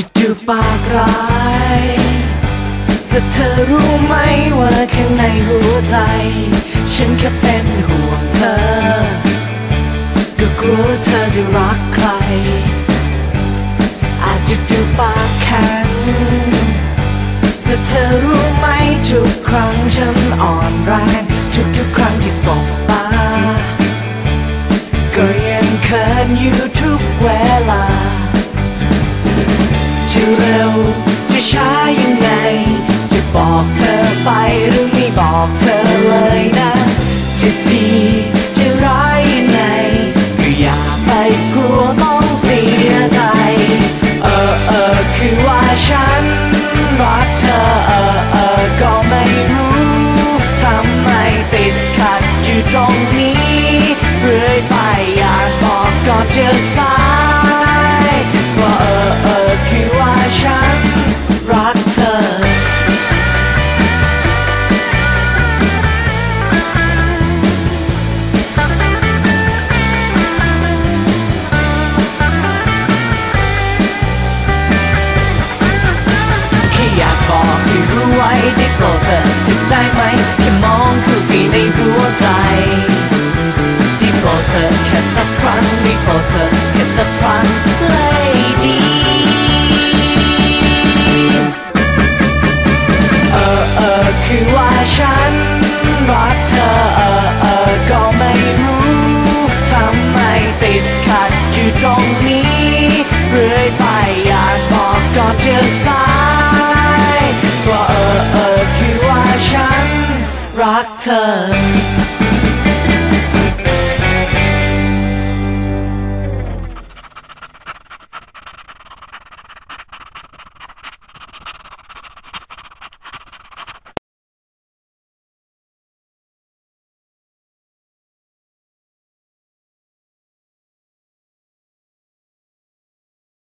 จะดูปากร้ายแต่เธอรู้ไหมว่าข้างในหัวใจ ฉันแค่เป็นห่วงเธอ ก็กลัวเธอจะรักใคร อาจจะดูปากแข็งแต่เธอรู้ไหมทุกครั้งฉันอ่อนแรงทุกทุกครั้งที่สบตาก็ยังเขินอยู่ทุกเวลา เร็ว จะช้ายังไง จะบอกเธอไปหรือไม่บอกเธอเลยนะ จะดีจะร้ายยังไงก็อย่าไปกลัวต้องเสียใจ เออเออคือว่าฉันรักเธอเออเออก็ไม่รู้ทำไมติดขัดอยู่ตรงนี้เรื่อยไปอยากบอกก็เจอส ว้ได้โปรดเธอจะได้ไหมแค่มองเข้าไปในหัวใจได้โปรดเธอแค่สักครั้งได้โปรดเธอแค่สักครั้งเลยดีเออเออคือว่าฉันรักเธอเออเออก็ไม่รู้ทำไมติดขัดอยู่ตรงนี้เรื่อยไปอยากบอกก็เจอสา